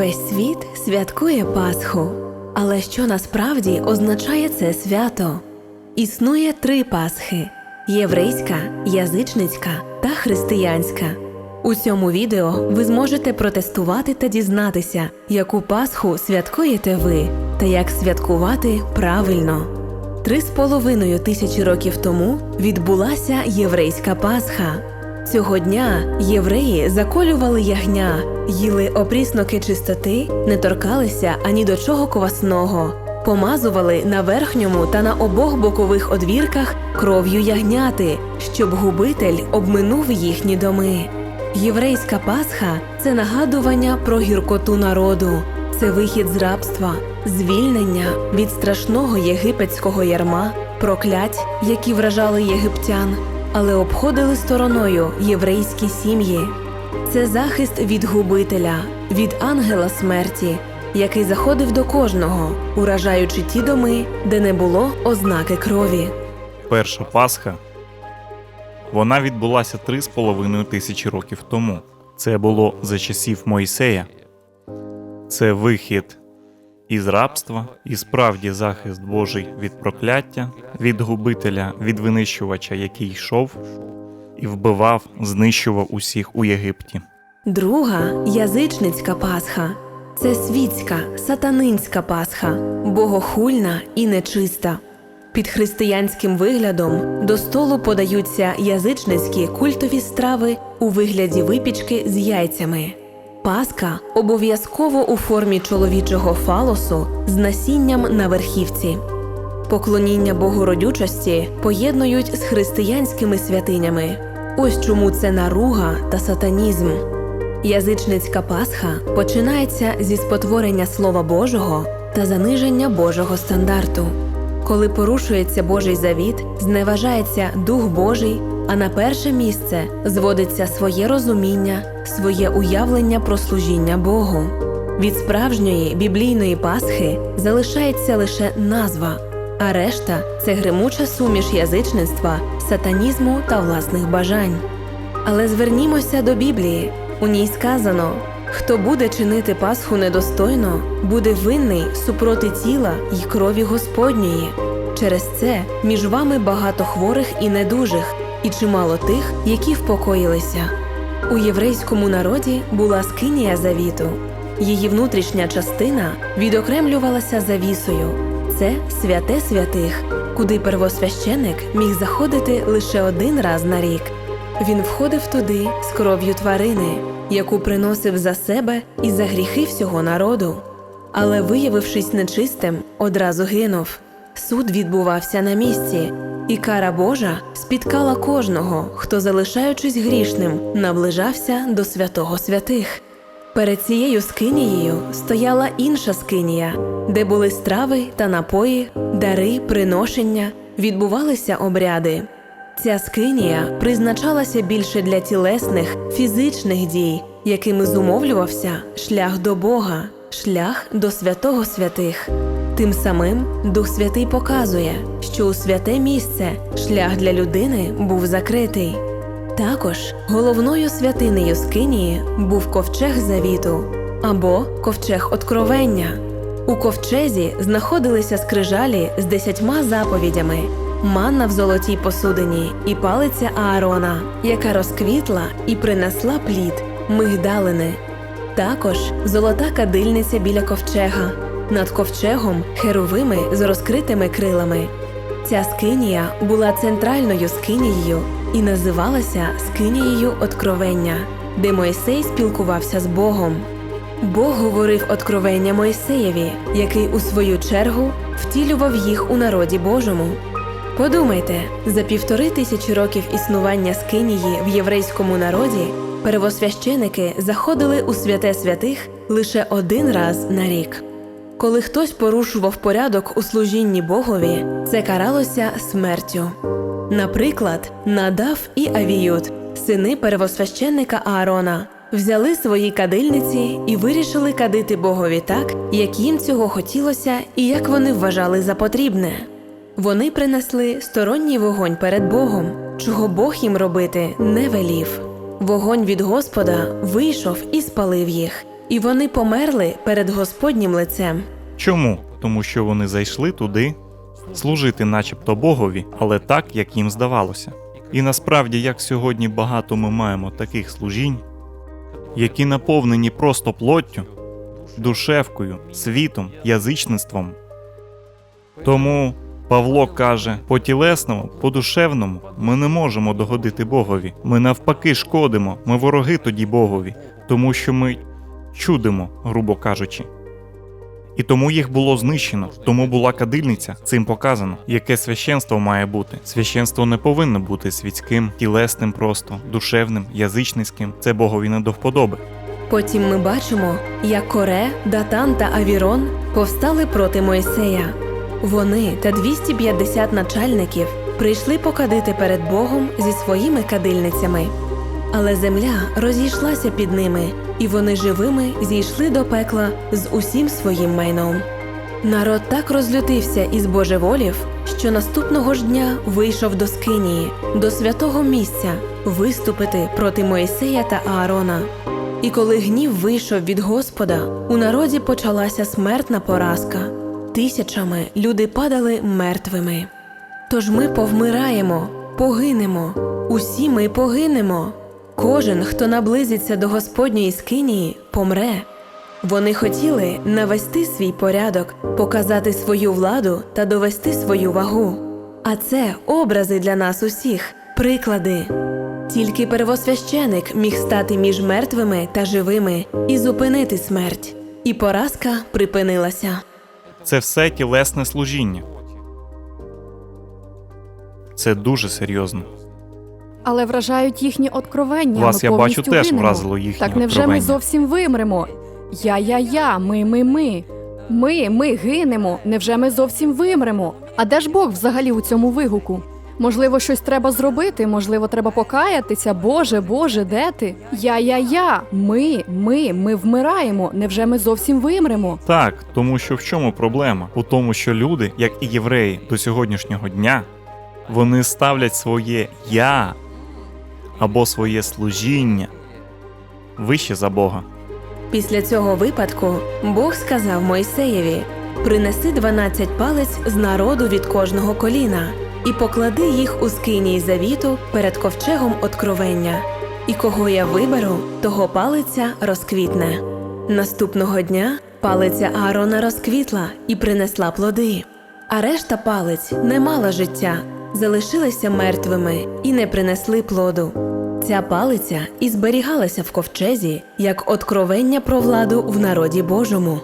Весь світ святкує Пасху. Але що насправді означає це свято? Існує три Пасхи: єврейська, язичницька та християнська. У цьому відео ви зможете протестувати та дізнатися, яку Пасху святкуєте ви та як святкувати правильно. Три з половиною тисячі років тому відбулася єврейська Пасха. Цього дня євреї заколювали ягня, їли опрісноки чистоти, не торкалися ані до чого квасного, помазували на верхньому та на обох бокових одвірках кров'ю ягняти, щоб губитель обминув їхні доми. Єврейська Пасха це нагадування про гіркоту народу, це вихід з рабства, звільнення від страшного єгипетського ярма, проклять, які вражали єгиптян, але обходили стороною єврейські сім'ї. Це захист від губителя, від ангела смерті, який заходив до кожного, уражаючи ті доми, де не було ознаки крові. Перша Пасха вона відбулася три з половиною тисячі років тому. Це було за часів Мойсея. Це вихід із рабства і справді захист Божий від прокляття, від губителя, від винищувача, який йшов і вбивав, знищував усіх у Єгипті. Друга язичницька Пасха це світська, сатанинська Пасха, богохульна і нечиста. Під християнським виглядом до столу подаються язичницькі культові страви у вигляді випічки з яйцями. Паска обов'язково у формі чоловічого фалосу з насінням на верхівці. Поклоніння Богородючості поєднують з християнськими святинями. Ось чому це наруга та сатанізм. Язичницька Пасха починається зі спотворення Слова Божого та заниження Божого стандарту. Коли порушується Божий завіт, зневажається Дух Божий, а на перше місце зводиться своє розуміння, своє уявлення про служіння Богу. Від справжньої біблійної Пасхи залишається лише назва, а решта це гримуча суміш язичництва, сатанізму та власних бажань. Але звернімося до Біблії. У ній сказано: хто буде чинити Пасху недостойно, буде винний супроти тіла й крові Господньої. Через це між вами багато хворих і недужих, і чимало тих, які впокоїлися. У єврейському народі була скинія завіту. Її внутрішня частина відокремлювалася завісою. Це святе святих, куди первосвященик міг заходити лише один раз на рік. Він входив туди з кров'ю тварини, яку приносив за себе і за гріхи всього народу. Але, виявившись нечистим, одразу гинув. Суд відбувався на місці, і кара Божа спіткала кожного, хто, залишаючись грішним, наближався до святого святих. Перед цією скинією стояла інша скинія, де були страви та напої, дари, приношення, відбувалися обряди. Ця скинія призначалася більше для тілесних, фізичних дій, якими зумовлювався шлях до Бога, шлях до святого святих. Тим самим Дух Святий показує, що у святе місце шлях для людини був закритий. Також головною святинею Скинії був ковчег завіту або ковчег откровення. У ковчезі знаходилися скрижалі з десятьма заповідями, манна в золотій посудині і палиця Аарона, яка розквітла і принесла плід, мигдалини. Також золота кадильниця біля ковчега, над ковчегом херовими з розкритими крилами. Ця скинія була центральною скинією і називалася скинією откровення, де Мойсей спілкувався з Богом. Бог говорив откровення Мойсеєві, який у свою чергу втілював їх у народі Божому. Подумайте, за півтори тисячі років існування скинії в єврейському народі первосвященики заходили у святе святих лише один раз на рік. Коли хтось порушував порядок у служінні Богові, це каралося смертю. Наприклад, Надав і Авіюд, сини первосвященника Аарона, взяли свої кадильниці і вирішили кадити Богові так, як їм цього хотілося і як вони вважали за потрібне. Вони принесли сторонній вогонь перед Богом, чого Бог їм робити не велів. Вогонь від Господа вийшов і спалив їх. І вони померли перед Господнім лицем. Чому? Тому що вони зайшли туди служити, начебто Богові, але так, як їм здавалося. І насправді, як сьогодні багато ми маємо таких служінь, які наповнені просто плоттю, душевкою, світом, язичництвом. Тому Павло каже: по тілесному, по душевному ми не можемо догодити Богові. Ми навпаки шкодимо, ми вороги тоді Богові, тому що ми чудимо, грубо кажучи. І тому їх було знищено, тому була кадильниця. Цим показано, яке священство має бути. Священство не повинно бути світським, тілесним просто, душевним, язичницьким. Це Богові не до вподоби. Потім ми бачимо, як Коре, Датан та Авірон повстали проти Мойсея. Вони та 250 начальників прийшли покадити перед Богом зі своїми кадильницями. Але земля розійшлася під ними, і вони живими зійшли до пекла з усім своїм майном. Народ так розлютився із божеволів, що наступного ж дня вийшов до Скинії, до святого місця, виступити проти Моїсея та Аарона. І коли гнів вийшов від Господа, у народі почалася смертна поразка. Тисячами люди падали мертвими. Тож ми повмираємо, погинемо, усі ми погинемо. Кожен, хто наблизиться до Господньої скинії, помре. Вони хотіли навести свій порядок, показати свою владу та довести свою вагу. А це образи для нас усіх, приклади. Тільки первосвященик міг стати між мертвими та живими і зупинити смерть. І поразка припинилася. Це все тілесне служіння. Це дуже серйозно. Але вражають їхні откровення. Вас, ми я бачу, теж вразило їхнє Так невже ми зовсім вимремо? Я-я-я, ми, ми, ми. Ми, ми гинемо. Невже ми зовсім вимремо? А де ж Бог взагалі у цьому вигуку? Можливо, щось треба зробити, можливо, треба покаятися. Боже, Боже, де ти? Я-я-я, ми, ми, ми вмираємо. Невже ми зовсім вимремо? Так, тому що в чому проблема? У тому, що люди, як і євреї до сьогоднішнього дня, вони ставлять своє я або своє служіння вище за Бога. Після цього випадку Бог сказав Мойсеєві: принеси 12 палець з народу від кожного коліна і поклади їх у скинії завіту перед ковчегом откровення. І кого я виберу, того палиця розквітне. Наступного дня палиця Аарона розквітла і принесла плоди, а решта палиць не мала життя, залишилися мертвими і не принесли плоду. Ця палиця і зберігалася в ковчезі як откровення про владу в народі Божому.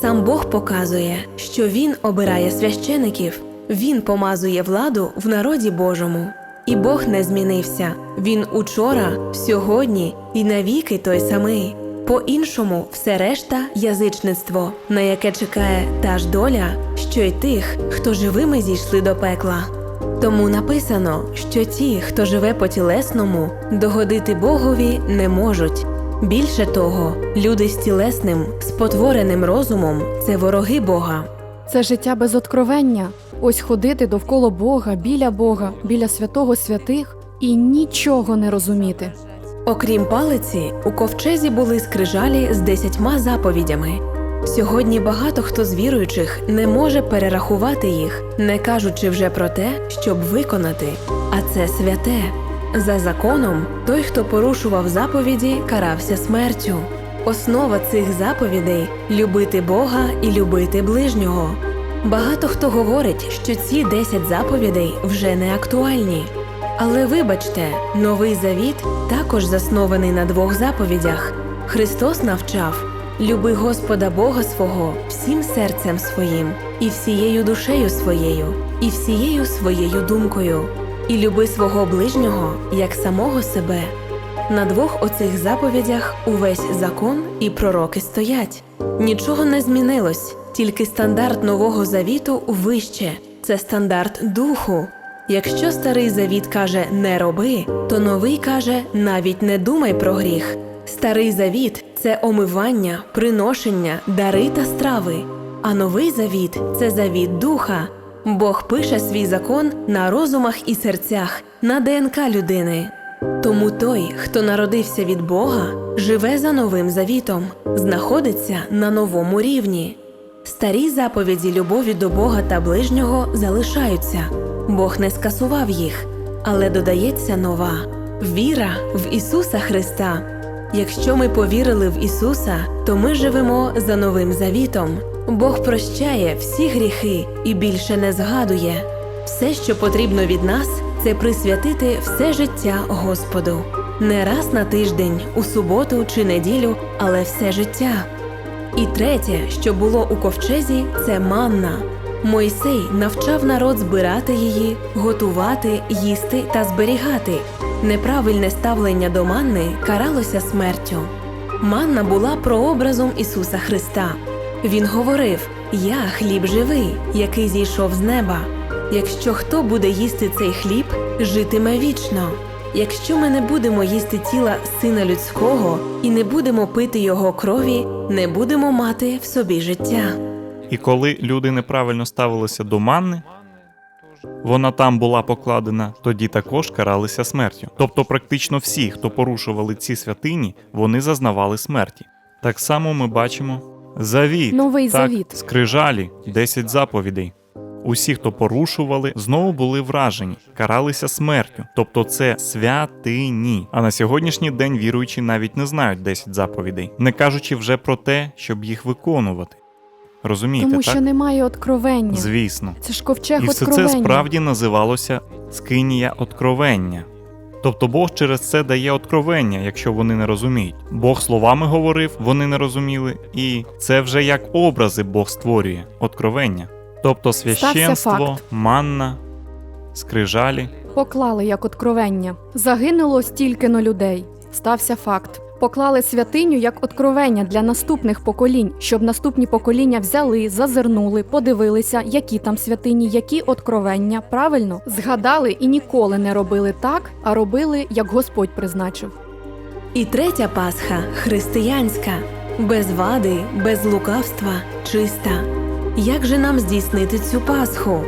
Сам Бог показує, що Він обирає священиків, Він помазує владу в народі Божому. І Бог не змінився. Він учора, сьогодні і навіки той самий. По-іншому, все решта язичництво, на яке чекає та ж доля, що й тих, хто живими зійшли до пекла. Тому написано, що ті, хто живе по тілесному, догодити Богові не можуть. Більше того, люди з тілесним, спотвореним розумом це вороги Бога. Це життя без откровення. Ось ходити довкола Бога, біля Бога, біля святого святих і нічого не розуміти. Окрім палиці, у ковчезі були скрижалі з десятьма заповідями. Сьогодні багато хто з віруючих не може перерахувати їх, не кажучи вже про те, щоб виконати. А це святе. За законом, той, хто порушував заповіді, карався смертю. Основа цих заповідей любити Бога і любити ближнього. Багато хто говорить, що ці 10 заповідей вже не актуальні. Але вибачте, новий завіт також заснований на двох заповідях. Христос навчав люби Господа Бога свого всім серцем своїм, і всією душею своєю, і всією своєю думкою, і люби свого ближнього як самого себе. На двох оцих заповідях увесь закон і пророки стоять. Нічого не змінилось, тільки стандарт нового завіту вище це стандарт духу. Якщо старий завіт каже не роби, то новий каже навіть не думай про гріх. Старий завіт це омивання, приношення, дари та страви. А новий завіт це завіт духа. Бог пише свій закон на розумах і серцях, на ДНК людини. Тому той, хто народився від Бога, живе за новим завітом, знаходиться на новому рівні. Старі заповіді любові до Бога та ближнього залишаються. Бог не скасував їх, але додається нова віра в Ісуса Христа. Якщо ми повірили в Ісуса, то ми живемо за новим завітом. Бог прощає всі гріхи і більше не згадує. Все, що потрібно від нас, це присвятити все життя Господу. Не раз на тиждень, у суботу чи неділю, але все життя. І третє, що було у ковчезі, це манна. Мойсей навчав народ збирати її, готувати, їсти та зберігати. Неправильне ставлення до манни каралося смертю. Манна була прообразом Ісуса Христа. Він говорив: Я хліб живий, який зійшов з неба. Якщо хто буде їсти цей хліб, житиме вічно. Якщо ми не будемо їсти тіла сина людського і не будемо пити його крові, не будемо мати в собі життя. І коли люди неправильно ставилися до манни, вона там була покладена, тоді також каралися смертю. Тобто, практично всі, хто порушували ці святині, вони зазнавали смерті. Так само ми бачимо завіт, Новий так, завіт. скрижалі, 10 заповідей. Усі, хто порушували, знову були вражені, каралися смертю. Тобто це святині. А на сьогоднішній день віруючі навіть не знають 10 заповідей, не кажучи вже про те, щоб їх виконувати. Розумієте, Тому так? що немає откровення. Звісно. Це ж ковчег І все откровення. це справді називалося скинія откровення. Тобто Бог через це дає откровення, якщо вони не розуміють. Бог словами говорив, вони не розуміли, і це вже як образи Бог створює откровення. Тобто священство, манна, скрижалі. Поклали як откровення. Загинуло стільки-но людей. Стався факт. Поклали святиню як откровення для наступних поколінь, щоб наступні покоління взяли, зазирнули, подивилися, які там святині, які откровення. Правильно згадали і ніколи не робили так, а робили, як Господь призначив. І третя Пасха християнська, без вади, без лукавства, чиста. Як же нам здійснити цю Пасху?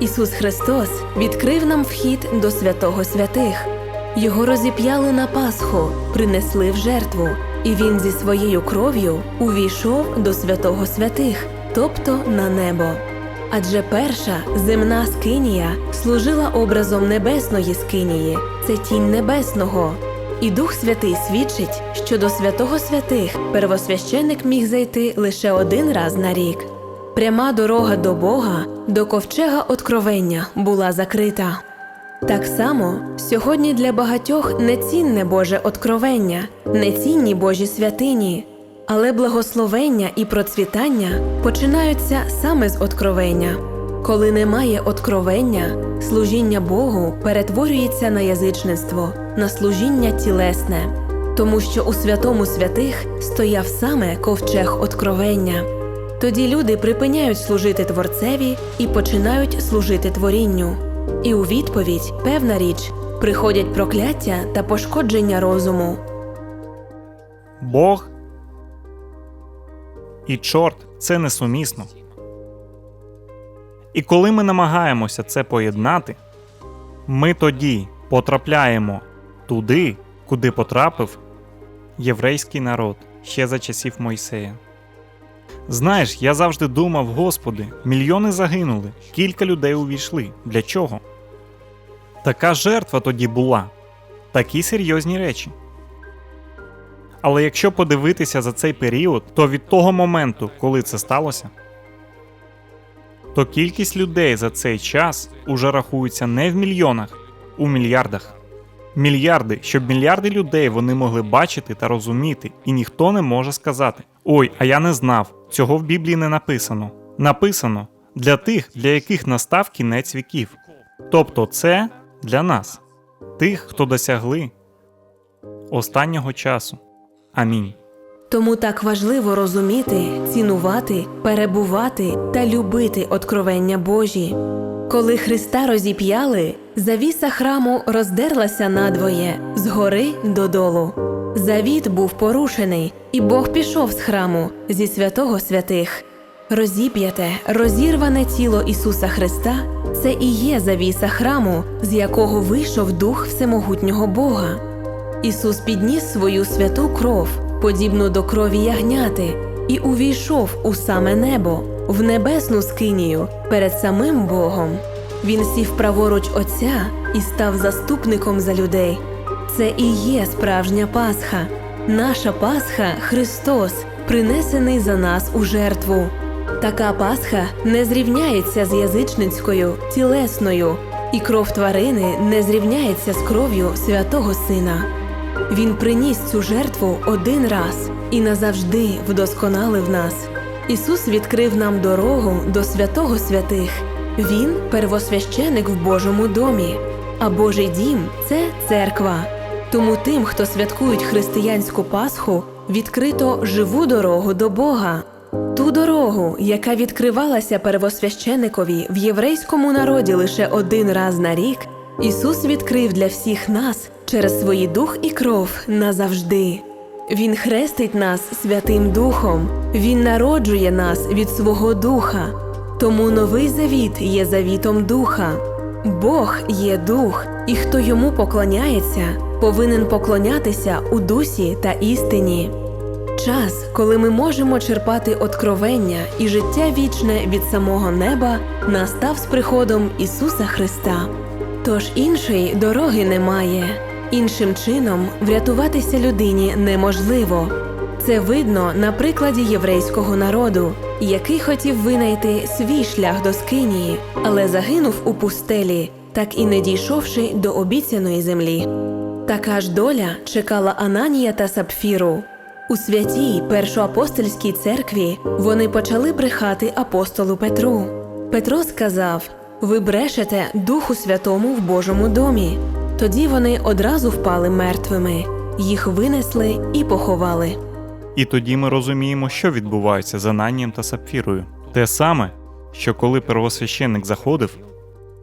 Ісус Христос відкрив нам вхід до святого святих. Його розіп'яли на Пасху, принесли в жертву, і Він зі своєю кров'ю увійшов до святого святих, тобто на небо. Адже перша земна скинія служила образом небесної скинії, це тінь небесного. І Дух Святий свідчить, що до святого святих первосвященик міг зайти лише один раз на рік. Пряма дорога до Бога, до ковчега откровення була закрита. Так само сьогодні для багатьох нецінне Боже откровення, нецінні Божі святині, але благословення і процвітання починаються саме з откровення. Коли немає откровення, служіння Богу перетворюється на язичництво, на служіння тілесне, тому що у святому святих стояв саме ковчег откровення. Тоді люди припиняють служити творцеві і починають служити творінню. І у відповідь, певна річ, приходять прокляття та пошкодження розуму. Бог і чорт це несумісно. І коли ми намагаємося це поєднати, ми тоді потрапляємо туди, куди потрапив єврейський народ ще за часів Мойсея. Знаєш, я завжди думав, Господи, мільйони загинули, кілька людей увійшли. Для чого? Така жертва тоді була, такі серйозні речі. Але якщо подивитися за цей період, то від того моменту, коли це сталося, то кількість людей за цей час уже рахується не в мільйонах, у мільярдах. Мільярди, щоб мільярди людей вони могли бачити та розуміти, і ніхто не може сказати: Ой, а я не знав, цього в Біблії не написано. Написано для тих, для яких настав кінець віків. Тобто це для нас, тих, хто досягли останнього часу. Амінь. Тому так важливо розуміти, цінувати, перебувати та любити откровення Божі. Коли Христа розіп'яли, завіса храму роздерлася надвоє згори додолу. Завіт був порушений, і Бог пішов з храму зі святого святих. Розіп'яте, розірване тіло Ісуса Христа це і є завіса храму, з якого вийшов дух всемогутнього Бога. Ісус підніс свою святу кров, подібну до крові ягняти, і увійшов у саме небо, в небесну скинію перед самим Богом. Він сів праворуч Отця і став заступником за людей. Це і є справжня Пасха. Наша Пасха Христос, принесений за нас у жертву. Така Пасха не зрівняється з язичницькою, тілесною, і кров тварини не зрівняється з кров'ю святого Сина. Він приніс цю жертву один раз і назавжди вдосконалив нас. Ісус відкрив нам дорогу до святого святих. Він первосвященик в Божому домі, а Божий дім це церква. Тому тим, хто святкують християнську Пасху, відкрито живу дорогу до Бога. Ту дорогу, яка відкривалася первосвященикові в єврейському народі лише один раз на рік, Ісус відкрив для всіх нас через свої дух і кров назавжди. Він хрестить нас Святим Духом, Він народжує нас від свого Духа. Тому новий завіт є завітом Духа. Бог є дух, і хто йому поклоняється, повинен поклонятися у дусі та істині. Час, коли ми можемо черпати откровення і життя вічне від самого неба, настав з приходом Ісуса Христа. Тож іншої дороги немає. Іншим чином врятуватися людині неможливо. Це видно на прикладі єврейського народу, який хотів винайти свій шлях до Скинії, але загинув у пустелі, так і не дійшовши до обіцяної землі. Така ж доля чекала Ананія та Сапфіру. У святій першоапостольській церкві вони почали брехати апостолу Петру. Петро сказав: Ви брешете Духу Святому в Божому домі. Тоді вони одразу впали мертвими, їх винесли і поховали. І тоді ми розуміємо, що відбувається з Ананнієм та Сапфірою. Те саме, що коли первосвященник заходив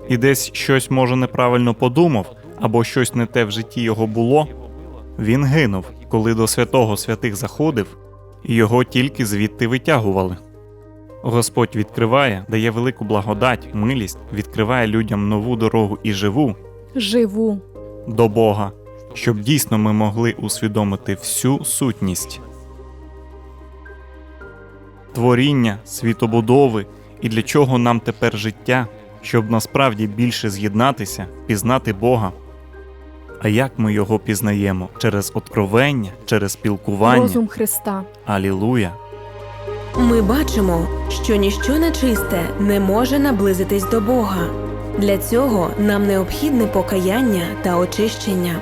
і десь щось може неправильно подумав, або щось не те в житті його було, він гинув, коли до святого святих заходив, і його тільки звідти витягували. Господь відкриває, дає велику благодать, милість, відкриває людям нову дорогу і живу Живу. до Бога, щоб дійсно ми могли усвідомити всю сутність творіння, світобудови і для чого нам тепер життя, щоб насправді більше з'єднатися, пізнати Бога. А як ми його пізнаємо? Через откровення, через спілкування. Розум Христа. Алілуя! Ми бачимо, що ніщо нечисте не може наблизитись до Бога. Для цього нам необхідне покаяння та очищення.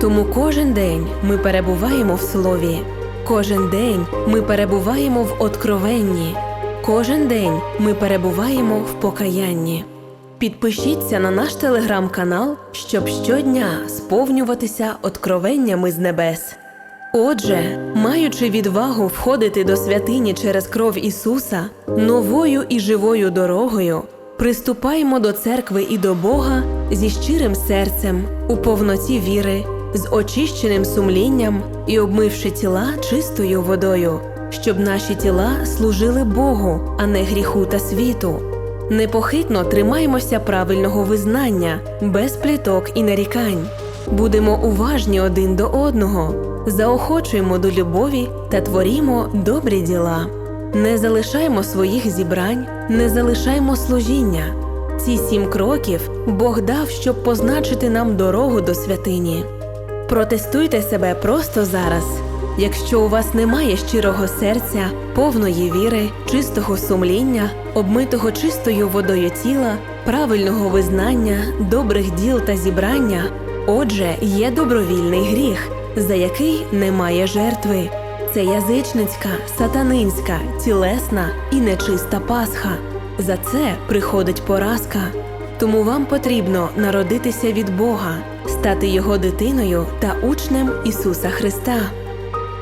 Тому кожен день ми перебуваємо в слові, кожен день ми перебуваємо в откровенні, кожен день ми перебуваємо в покаянні. Підпишіться на наш телеграм-канал, щоб щодня сповнюватися откровеннями з небес. Отже, маючи відвагу входити до святині через кров Ісуса новою і живою дорогою, приступаємо до церкви і до Бога зі щирим серцем, у повноті віри, з очищеним сумлінням і обмивши тіла чистою водою, щоб наші тіла служили Богу, а не гріху та світу. Непохитно тримаймося правильного визнання, без пліток і нарікань. Будемо уважні один до одного, заохочуємо до любові та творімо добрі діла. Не залишаймо своїх зібрань, не залишаймо служіння. Ці сім кроків Бог дав, щоб позначити нам дорогу до святині. Протестуйте себе просто зараз. Якщо у вас немає щирого серця, повної віри, чистого сумління, обмитого чистою водою тіла, правильного визнання, добрих діл та зібрання, отже, є добровільний гріх, за який немає жертви. Це язичницька, сатанинська, тілесна і нечиста Пасха. За це приходить поразка. Тому вам потрібно народитися від Бога, стати його дитиною та учнем Ісуса Христа.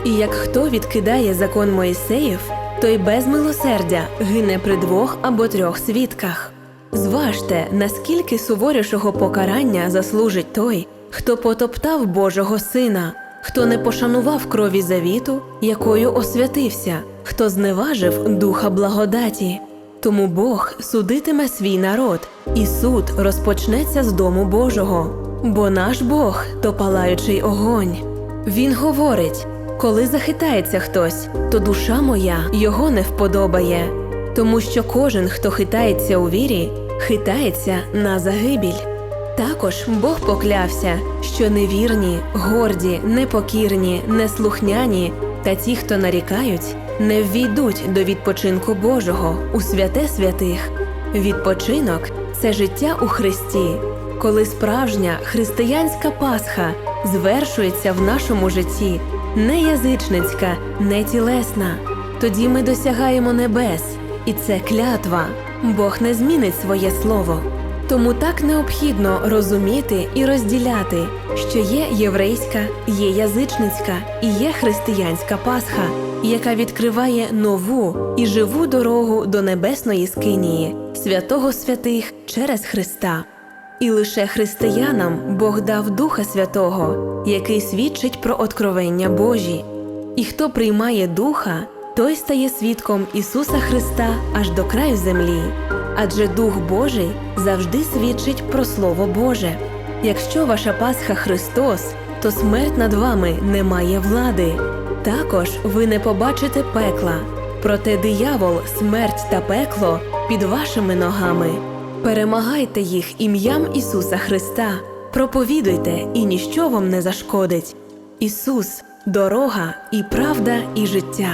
І як хто відкидає закон Моїсеїв, той без милосердя гине при двох або трьох свідках. Зважте, наскільки суворішого покарання заслужить той, хто потоптав Божого Сина, хто не пошанував крові завіту, якою освятився, хто зневажив духа благодаті. Тому Бог судитиме свій народ, і суд розпочнеться з дому Божого. Бо наш Бог то палаючий огонь. Він говорить: коли захитається хтось, то душа моя його не вподобає, тому що кожен, хто хитається у вірі, хитається на загибіль. Також Бог поклявся, що невірні, горді, непокірні, неслухняні та ті, хто нарікають, не ввійдуть до відпочинку Божого у святе святих. Відпочинок це життя у Христі, коли справжня християнська Пасха звершується в нашому житті, не язичницька, не тілесна. Тоді ми досягаємо небес, і це клятва. Бог не змінить своє слово. Тому так необхідно розуміти і розділяти, що є єврейська, є язичницька і є християнська Пасха, яка відкриває нову і живу дорогу до небесної скинії, святого святих через Христа. І лише християнам Бог дав Духа Святого, який свідчить про откровення Божі. І хто приймає Духа, той стає свідком Ісуса Христа аж до краю землі. Адже Дух Божий завжди свідчить про Слово Боже. Якщо ваша Пасха Христос, то смерть над вами не має влади. Також ви не побачите пекла, проте диявол, смерть та пекло під вашими ногами. Перемагайте їх ім'ям Ісуса Христа, проповідуйте, і ніщо вам не зашкодить. Ісус дорога і правда, і життя.